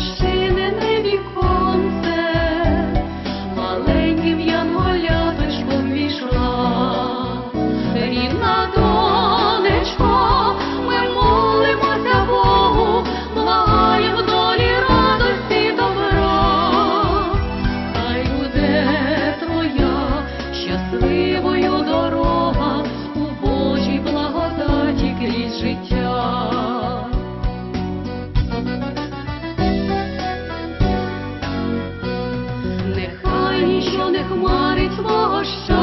розчинене віконце, маленьким янголяточком війшла, рідна донечко, ми молимося Богу, благає долі радості добра, хай буде твоя щаслива. show.